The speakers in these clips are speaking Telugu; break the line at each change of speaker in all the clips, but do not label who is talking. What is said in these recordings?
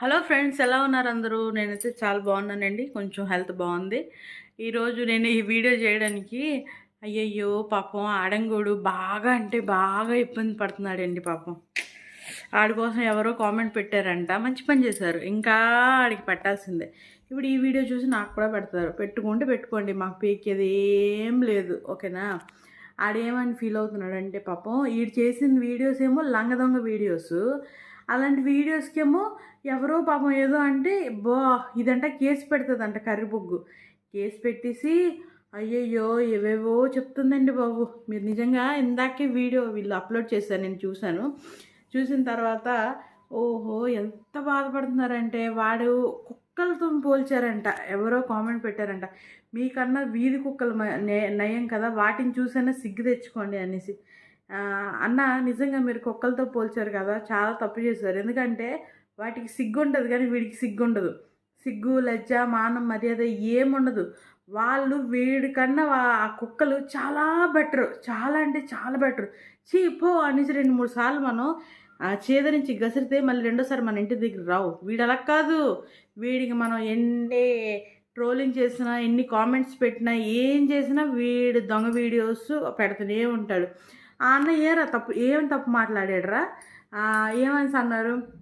హలో ఫ్రెండ్స్ ఎలా ఉన్నారు అందరూ? నేనైతే చాలా బాగున్నానండి. కొంచెం హెల్త్ బాగుంది. ఈరోజు నేను ఈ వీడియో చేయడానికి అయ్యయ్యో పాపం ఆడంగోడు బాగా అంటే బాగా ఇబ్బంది పడుతున్నాడండి పాపం. ఆడి కోసం ఎవరో కామెంట్ పెట్టారంట. మంచి పని చేశారు. ఇంకా ఆడికి పెట్టాల్సిందే. ఇప్పుడు ఈ వీడియో చూసి నాకు కూడా పెడతారు. పెట్టుకుంటే పెట్టుకోండి మాకు పీకేది ఏం లేదు ఓకేనా? ఆడేమని ఫీల్ అవుతున్నాడంటే పాపం వీడు చేసిన వీడియోస్ ఏమో లంగ దొంగ వీడియోస్. అలాంటి వీడియోస్కేమో ఎవరో పాపం ఏదో అంటే బా ఇదంట కేసు పెడుతుందంట కర్రీబొగ్గు. కేసు పెట్టేసి అయ్యయ్యో ఏవేవో చెప్తుందండి బాబు. మీరు నిజంగా ఇందాకే వీడియో వీళ్ళు అప్లోడ్ చేశారు నేను చూశాను. చూసిన తర్వాత ఓహో ఎంత బాధపడుతున్నారంటే వాడు కుక్కలతో పోల్చారంట. ఎవరో కామెంట్ పెట్టారంట. మీకన్నా వీధి కుక్కలు నయం కదా వాటిని చూసైనా సిగ్గు తెచ్చుకోండి అనేసి. అన్న నిజంగా మీరు కుక్కలతో పోల్చారు కదా చాలా తప్పు చేశారు. ఎందుకంటే వాటికి సిగ్గు కానీ వీడికి సిగ్గుండదు. సిగ్గు లజ్జ మానం మర్యాద ఏముండదు. వాళ్ళు వీడికన్నా ఆ కుక్కలు చాలా బెటర్. చాలా అంటే చాలా బెటర్. చీ పో అనేసి రెండు మూడు సార్లు మనం ఆ చేద నుంచి గసిరితే మళ్ళీ రెండోసారి మన ఇంటి దగ్గర రావు. వీడు అలా కాదు. వీడికి మనం ఎన్ని ట్రోలింగ్ చేసినా ఎన్ని కామెంట్స్ పెట్టినా ఏం చేసినా వీడు దొంగ వీడియోస్ పెడుతూనే ఉంటాడు. ఆ అన్న ఏరా తప్పు ఏం తప్పు మాట్లాడాడురా? ఆ, ఏమని అన్నారు?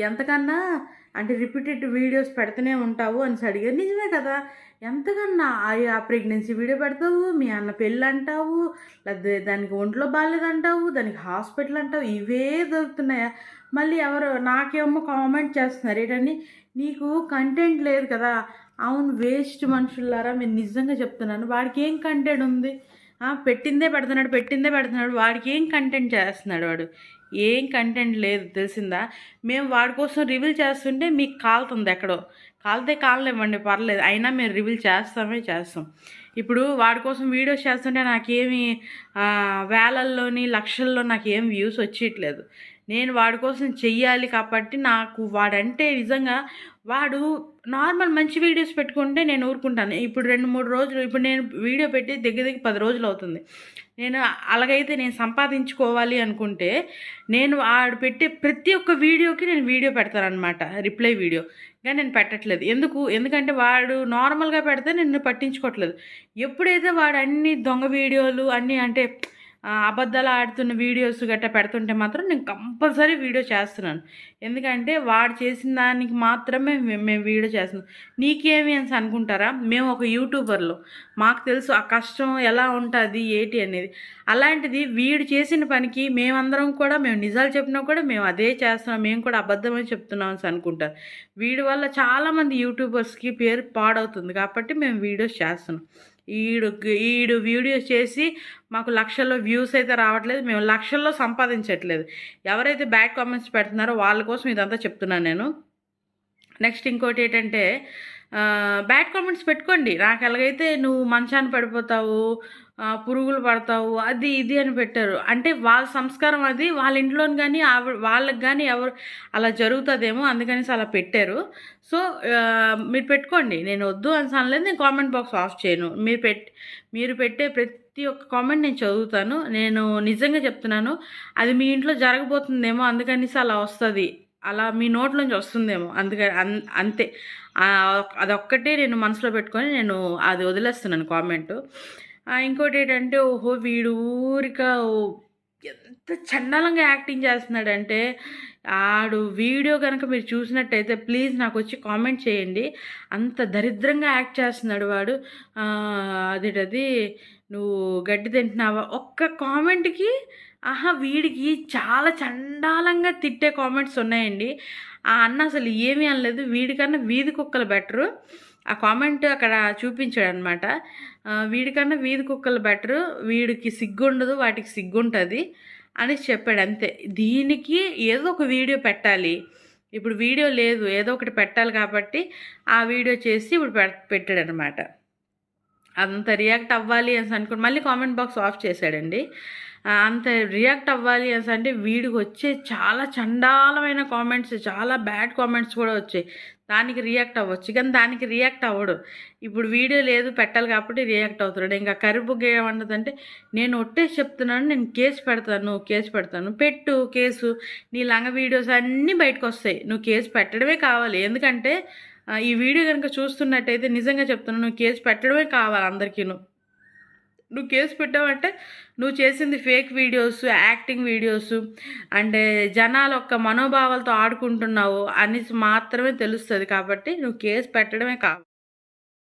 ఎంతకన్నా అంటే రిపీటెడ్ వీడియోస్ పెడుతూనే ఉంటావు అని అడిగారు నిజమే కదా. ఎంతకన్నా ఆ- ప్రెగ్నెన్సీ వీడియో పెడతావు మీ అన్న పెళ్ళి అంటావు లేదా దానికి ఒంట్లో బాగాలేదంటావు దానికి హాస్పిటల్ అంటావు ఇవే దొరుకుతున్నాయా? మళ్ళీ ఎవరు నాకేమో కామెంట్ చేస్తున్నారు ఏంటని నీకు కంటెంట్ లేదు కదా. అవును వేస్ట్ మనుషులారా మీరు నిజంగా చెప్తున్నాను. వాడికి ఏం కంటెంట్ ఉంది? పెట్టిందే పెడుతున్నాడు పెట్టిందే పెడుతున్నాడు. వాడికి ఏం కంటెంట్ చేస్తున్నాడు వాడు? ఏం కంటెంట్ లేదు తెలిసిందా? మేము వాడి కోసం రివీల్ చేస్తుంటే మీకు కాలుతుంది ఎక్కడో. కాలితే కాలనివ్వండి పర్లేదు. అయినా మేము రివీల్ చేస్తామే చేస్తాం. ఇప్పుడు వాడి కోసం వీడియోస్ చేస్తుంటే నాకేమి వేలల్లోని లక్షల్లో నాకు ఏం వ్యూస్ వచ్చేయట్లేదు. నేను వాడి కోసం చెయ్యాలి కాబట్టి నాకు వాడంటే నిజంగా వాడు నార్మల్ మంచి వీడియోస్ పెట్టుకుంటే నేను ఊరుకుంటాను. ఇప్పుడు రెండు మూడు రోజులు ఇప్పుడు నేను వీడియో పెట్టి దగ్గర దగ్గర పది రోజులు అవుతుంది. నేను అలాగైతే నేను సంపాదించుకోవాలి అనుకుంటే నేను వాడు పెట్టే ప్రతి ఒక్క వీడియోకి నేను వీడియో పెడతాననమాట రిప్లై వీడియో. కానీ నేను పెట్టట్లేదు. ఎందుకు? ఎందుకంటే వాడు నార్మల్గా పెడితే నేను పట్టించుకోవట్లేదు ఎప్పుడైతే వాడు అన్ని దొంగ వీడియోలు అన్నీ అంటే అబద్ధాలు ఆడుతున్న వీడియోస్ గట్టా పెడుతుంటే మాత్రం నేను కంపల్సరీ వీడియో చేస్తున్నాను. ఎందుకంటే వాడు చేసిన దానికి మాత్రమే మేము మేము వీడియో చేస్తున్నాం. నీకేమి అని అనుకుంటారా? మేము ఒక యూట్యూబర్లు. మాకు తెలుసు ఆ కష్టం ఎలా ఉంటుంది ఏంటి అనేది. అలాంటిది వీడు చేసిన పనికి మేమందరం కూడా మేము నిజాలు చెప్పినా కూడా మేము అదే చేస్తున్నాం. మేము కూడా అబద్ధమని చెప్తున్నాం అని అనుకుంటారు. వీడి వల్ల చాలామంది యూట్యూబర్స్కి పేరు పాడవుతుంది కాబట్టి మేము వీడియోస్ చేస్తున్నాం. ఈడు ఈడు వీడియోస్ చేసి మాకు లక్షల్లో వ్యూస్ అయితే రావట్లేదు. మేము లక్షల్లో సంపాదించట్లేదు. ఎవరైతే బ్యాడ్ కామెంట్స్ పెడుతున్నారో వాళ్ళ కోసం ఇదంతా చెప్తున్నాను నేను. నెక్స్ట్ ఇంకోటి ఏంటంటే బ్యాడ్ కామెంట్స్ పెట్టుకోండి. నాకు ఎలాగైతే నువ్వు మంచాన్ని పడిపోతావు పురుగులు పడతావు అది ఇది అని పెట్టారు. అంటే వాళ్ళ సంస్కారం అది వాళ్ళ ఇంట్లోని కానీ ఆవిడ వాళ్ళకి కానీ ఎవరు అలా జరుగుతుందేమో అందుకనేసి అలా పెట్టారు. సో మీరు పెట్టుకోండి. నేను వద్దు అని అనలేదు నేను కామెంట్ బాక్స్ ఆఫ్ చేయను. మీరు పెట్ మీరు పెట్టే ప్రతి ఒక్క కామెంట్ నేను చదువుతాను. నేను నిజంగా చెప్తున్నాను. అది మీ ఇంట్లో జరగబోతుందేమో అందుకనేసి అలా వస్తుంది. అలా మీ నోట్లోంచి వస్తుందేమో. అందుకని అన్ అంతే. అదొక్కటే నేను మనసులో పెట్టుకొని నేను అది వదిలేస్తున్నాను కామెంట్ ఇంకోటి ఏంటంటే ఓహో వీడు ఊరిక ఓ- ఎంత చండాలంగా యాక్టింగ్ చేస్తున్నాడంటే ఆడు వీడియో కనుక మీరు చూసినట్టయితే ప్లీజ్ నాకు వచ్చి కామెంట్ చేయండి. అంత దరిద్రంగా యాక్ట్ చేస్తున్నాడు వాడు. అదేటది? నువ్వు గడ్డి తింటున్నావా? ఒక్క కామెంట్కి ఆహా వీడికి చాలా చండాలంగా తిట్టే కామెంట్స్ ఉన్నాయండి. ఆ అన్న అసలు ఏమీ అనలేదు. వీడికన్నా వీధి కుక్కలు బెటరు. ఆ కామెంట్ అక్కడ చూపించాడు అనమాట వీడికన్నా వీధి కుక్కలు బెటరు. వీడికి సిగ్గుండదు వాటికి సిగ్గుంటుంది అని చెప్పాడు అంతే. దీనికి ఏదో ఒక వీడియో పెట్టాలి. ఇప్పుడు వీడియో లేదు. ఏదో ఒకటి పెట్టాలి కాబట్టి ఆ వీడియో చేసి ఇప్పుడు పెట్టాడు అనమాట అంత రియాక్ట్ అవ్వాలి అని అనుకుని మళ్ళీ కామెంట్ బాక్స్ ఆఫ్ చేశాడండి. అంత రియాక్ట్ అవ్వాలి అని అంటే వీడికి వచ్చే చాలా చండాలమైన కామెంట్స్ చాలా బ్యాడ్ కామెంట్స్ కూడా వచ్చాయి. దానికి రియాక్ట్ అవ్వచ్చు. కానీ దానికి రియాక్ట్ అవ్వడు. ఇప్పుడు వీడియో లేదు పెట్టాలి కాబట్టి రియాక్ట్ అవుతున్నాడు. ఇంకా కరిబుగ్గ ఏమంటుందంటే నేను ఒట్టేసి చెప్తున్నాను నేను కేసు పెడతాను కేసు పెడతాను. పెట్టు కేసు. నీ లంగ వీడియోస్ అన్నీ బయటకు వస్తాయి. నువ్వు కేసు పెట్టడమే కావాలి. ఎందుకంటే ఈ వీడియో కనుక చూస్తున్నట్టయితే నిజంగా చెప్తున్నాను నువ్వు కేసు పెట్టడమే కావాలి అందరికీ నువ్వు. కేసు పెట్టావంటే నువ్వు చేసింది ఫేక్ వీడియోస్ యాక్టింగ్ వీడియోస్ అంటే జనాల యొక్క మనోభావాలతో ఆడుకుంటున్నావు అని మాత్రమే తెలుస్తుంది కాబట్టి నువ్వు కేసు పెట్టడమే కావాలి.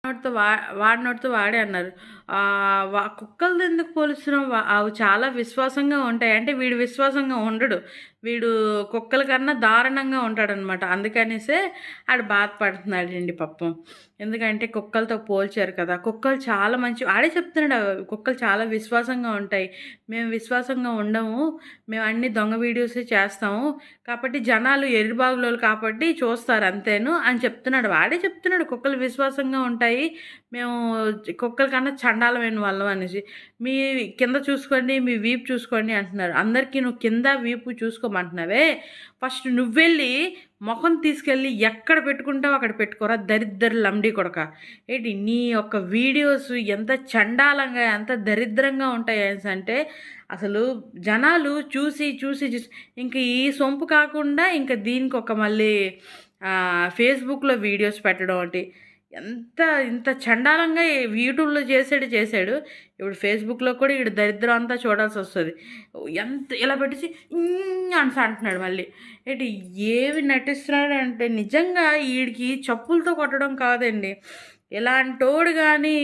వాడితో వా వాడినోడితో వాడే అన్నారు. ఆ, కుక్కలతో ఎందుకు పోలుస్తున్నావు? అవి చాలా విశ్వాసంగా ఉంటాయి. అంటే వీడు విశ్వాసంగా ఉండడు. వీడు కుక్కల కన్నా దారుణంగా ఉంటాడనమాట అందుకనేసే ఆడు బాధపడుతున్నాడండి పాపం. ఎందుకంటే కుక్కలతో పోల్చారు కదా. కుక్కలు చాలా మంచి ఆడే చెప్తున్నాడు కుక్కలు చాలా విశ్వాసంగా ఉంటాయి. మేము విశ్వాసంగా ఉండము మేము అన్ని దొంగ వీడియోసే చేస్తాము. కాబట్టి జనాలు ఎరిబాగులోలు కాబట్టి చూస్తారు అంతేను అని చెప్తున్నాడు. వాడే చెప్తున్నాడు కుక్కలు విశ్వాసంగా ఉంటాయి మేము కుక్కల కన్నా చండాలమైన వాళ్ళం అనేసి మీ కింద చూసుకోండి మీ వీపు చూసుకోండి అంటున్నారు. అందరికీ నువ్వు కింద వీపు చూసుకోమంటున్నావే. ఫస్ట్ నువ్వెళ్ళి ముఖం తీసుకెళ్ళి ఎక్కడ పెట్టుకుంటావు అక్కడ పెట్టుకోరా దరిద్ర లంబడి కొడక. ఏంటి నీ యొక్క వీడియోస్ ఎంత చండాలంగా ఎంత దరిద్రంగా ఉంటాయి అనేసి అంటే అసలు జనాలు చూసి చూసి చూసి ఇంక ఈ సొంపు కాకుండా ఇంకా దీనికి ఒక మళ్ళీ ఫేస్బుక్లో వీడియోస్ పెట్టడం అంటే ఎంత ఇంత చండాలంగా యూట్యూబ్లో చేసాడు చేశాడు ఇప్పుడు ఫేస్బుక్లో కూడా ఇక్కడ దరిద్రం అంతా చూడాల్సి వస్తుంది. ఎంత ఇలా పెట్టేసి "ఉమ్" అని అంటున్నాడు మళ్ళీ. ఏంటి ఏవి నటిస్తున్నాడు అంటే నిజంగా వీడికి చెప్పులతో కొట్టడం కాదండి. ఇలాంటోడు కానీ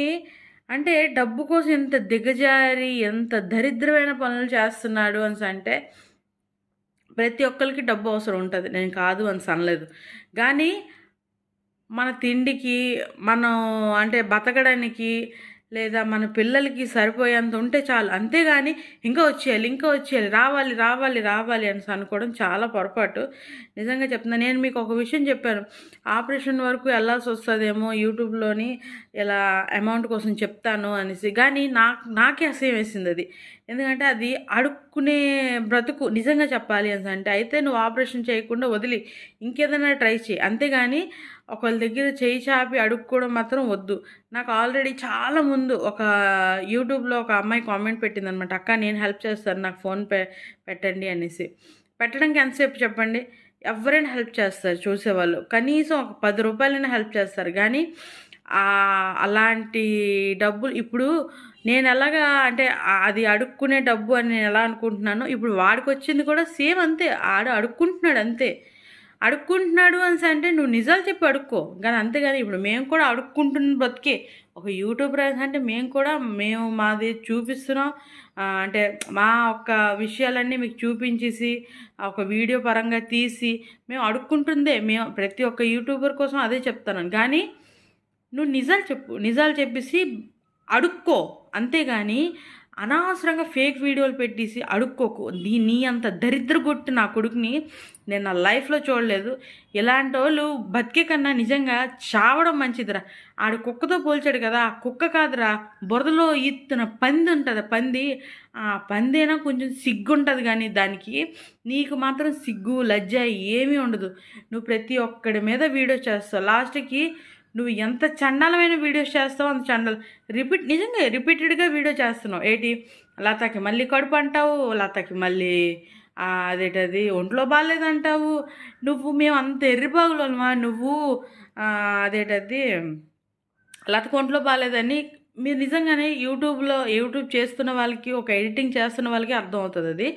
అంటే డబ్బు కోసం ఎంత దిగజారి ఎంత దరిద్రమైన పనులు చేస్తున్నాడు అని అంటే ప్రతి ఒక్కరికి డబ్బు అవసరం ఉంటుంది. నేను కాదు అని అనలేదు. కానీ మన తిండికి మనం అంటే బతకడానికి లేదా మన పిల్లలకి సరిపోయేంత ఉంటే చాలు. అంతేగాని ఇంకా వచ్చేయాలి ఇంకా వచ్చేయాలి రావాలి రావాలి రావాలి అని అనుకోవడం చాలా పొరపాటు. నిజంగా చెప్తున్నా నేను మీకు ఒక విషయం చెప్పాను. ఆపరేషన్ వరకు వెళ్ళాల్సి వస్తుందేమో యూట్యూబ్లోని ఇలా అమౌంట్ కోసం చెప్తాను అనేసి. కానీ నాకు నాకే అసహ్యం వేసింది అది. ఎందుకంటే అది అడుక్కునే బ్రతుకు నిజంగా చెప్పాలి అని అంటే. అయితే నువ్వు ఆపరేషన్ చేయకుండా వదిలి ఇంకేదైనా ట్రై చేయి. అంతేగాని ఒకళ్ళ దగ్గర చేయి చాపి అడుక్కోవడం మాత్రం వద్దు. నాకు ఆల్రెడీ చాలా ముందు ఒక యూట్యూబ్లో ఒక అమ్మాయి కామెంట్ పెట్టిందనమాట అక్క నేను హెల్ప్ చేస్తాను నాకు ఫోన్ పే పెట్టండి అనేసి. పెట్టడానికి ఎంతసేపు చెప్పండి? ఎవరైనా హెల్ప్ చేస్తారు చూసేవాళ్ళు. కనీసం ఒక పది రూపాయలైనా హెల్ప్ చేస్తారు. కానీ అలాంటి డబ్బులు ఇప్పుడు నేను ఎలాగా అంటే అది అడుక్కునే డబ్బు అని నేను ఎలా అనుకుంటున్నానో ఇప్పుడు వాడికి వచ్చింది కూడా సేమ్ అంతే. ఆడు అడుక్కుంటున్నాడు అంతే. అడుక్కుంటున్నాడు అని అంటే నువ్వు నిజాలు చెప్పి అడుక్కో. కానీ అంతేగాని ఇప్పుడు మేము కూడా అడుక్కుంటున్న బ్రతికే. ఒక యూట్యూబర్ అంటే మేము కూడా మేము మాది చూపిస్తున్నాం. అంటే మా ఒక్క విషయాలన్నీ మీకు చూపించేసి ఆ ఒక వీడియో పరంగా తీసి మేము అడుక్కుంటుందే. మేము ప్రతి ఒక్క యూట్యూబర్ కోసం అదే చెప్తాను కానీ నువ్వు నిజాలు చెప్పు నిజాలు చెప్పేసి అడుక్కో. అంతేగాని అనవసరంగా ఫేక్ వీడియోలు పెట్టేసి అడుక్కోకు. నీ నీ అంత దరిద్ర కొట్టి నా కొడుకుని నేను నా లైఫ్లో చూడలేదు. ఇలాంటి వాళ్ళు బతికే కన్నా నిజంగా చావడం మంచిదిరా. ఆడు కుక్కతో పోల్చాడు కదా ఆ కుక్క కాదురా బురదలో ఈత్తున పంది ఉంటుంది పంది. ఆ పందేనా కొంచెం సిగ్గు ఉంటుంది కానీ దానికి నీకు మాత్రం సిగ్గు లజ్జ ఏమీ ఉండదు. నువ్వు ప్రతి ఒక్కడి మీద వీడియో చేస్తావు. లాస్ట్కి నువ్వు ఎంత చండాలమైన వీడియోస్ చేస్తావు అంత చండాల. రిపీట్ నిజంగా రిపీటెడ్గా వీడియో చేస్తున్నావు. ఏంటి? లతాకి మళ్ళీ కడుపు అంటావు లతాకి మళ్ళీ అదేటది? ఒంట్లో బాగాలేదంటావు. నువ్వు మేము అంత ఎర్రిబాగులమా నువ్వు అదేటది? లతకు ఒంట్లో బాగాలేదని మీరు నిజంగానే యూట్యూబ్లో యూట్యూబ్ చేస్తున్న వాళ్ళకి ఒక ఎడిటింగ్ చేస్తున్న వాళ్ళకి అర్థమవుతుంది అది.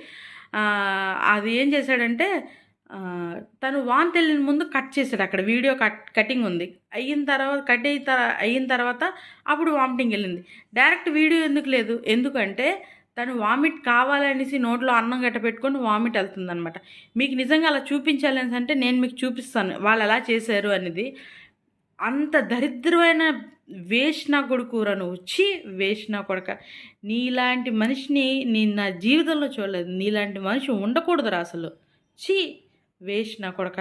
అది ఏం చేశాడంటే తను వాంతి వెళ్ళిన ముందు కట్ చేశాడు అక్కడ వీడియో కట్ కటింగ్ ఉంది. అయిన తర్వాత కట్ అయిన అయిన తర్వాత అప్పుడు వామిటింగ్ వెళ్ళింది. డైరెక్ట్ వీడియో ఎందుకు లేదు? ఎందుకంటే తను వామిట్ కావాలనేసి నోట్లో అన్నం గట్ట పెట్టుకొని వామిట్ వెళ్తుందనమాట మీకు నిజంగా అలా చూపించాలని అంటే నేను మీకు చూపిస్తాను వాళ్ళు ఎలా చేశారు అనేది. అంత దరిద్రమైన వేసిన నా కొడుకురా నువ్వు వచ్చి వేసిన కొడక. నీలాంటి మనిషిని నేను నా జీవితంలో చూడలేదు. నీలాంటి మనిషి ఉండకూడదురా అసలు. చీ వేష్ నా కొడక